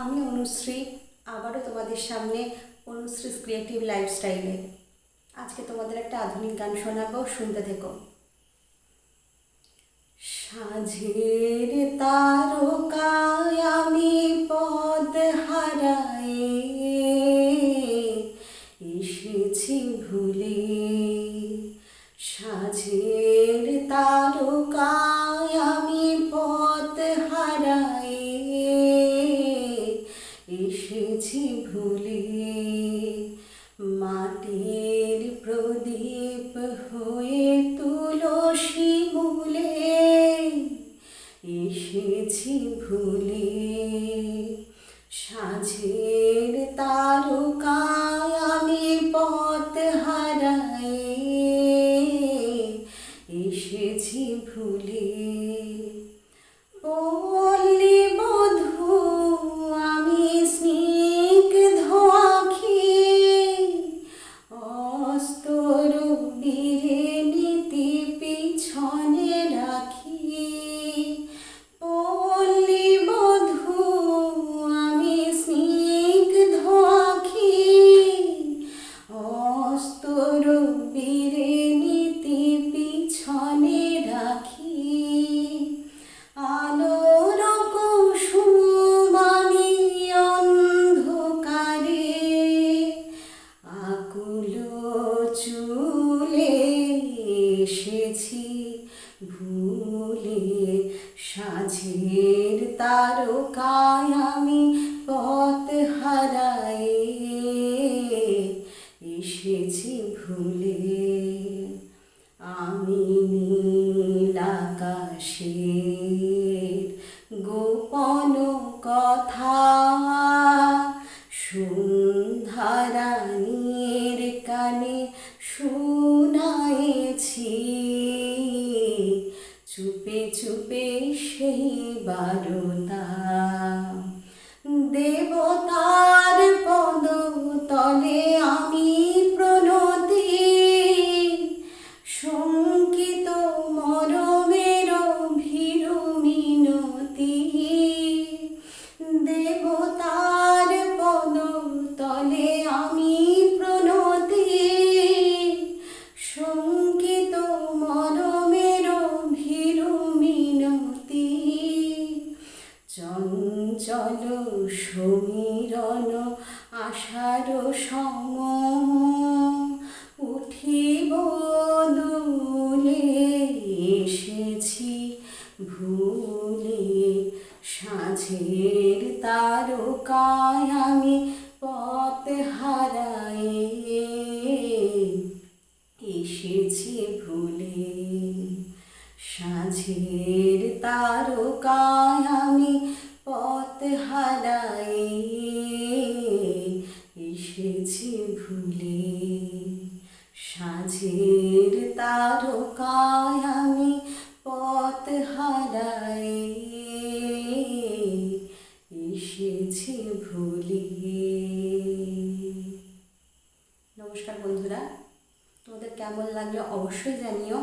আমি অনুশ্রী, আবারও তোমাদের সামনে অনুশ্রীস ক্রিয়েটিভ লাইফস্টাইলে আজকে তোমাদের একটা আধুনিক গান শোনাবো, শুনতে থেকো। সাঝের তারকায় আমি পদ হারাই এসেছি ভুলে। সাঝের তারকায় মাটির প্রদীপ হয়ে তুলসী মূলে এসেছি ভুলে। সাজের তারকায় ভুলে সাঝের তারকায় আমি পথ হারায়ে এসেছি ভুলে। আমি নীল গোপন কথা সন্ধ্যারানীর চুপে চুপে সেই বারতা দেবতার সমীরণ আশার সম উঠিব এসেছি ভুলে। সাঝের তারকায় আমি পথ হারায়ে এসেছি ভুলে। সাঝের তারকায় আমি পথ হারায়ে এসেছি ভুলে। সাঝের তারকায় আমি পথ হারায়ে এসেছি ভুলে। নমস্কার বন্ধুরা, তোমাদের কেমন লাগল অবশ্যই জানিও।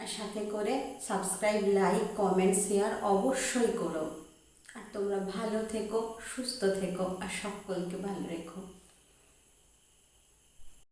আর সাথে করে সাবস্ক্রাইব লাইক কমেন্ট শেয়ার অবশ্যই করো। আর তোমরা ভালো থেকো সুস্থ থেকো আর সকলকে ভালো রেখো।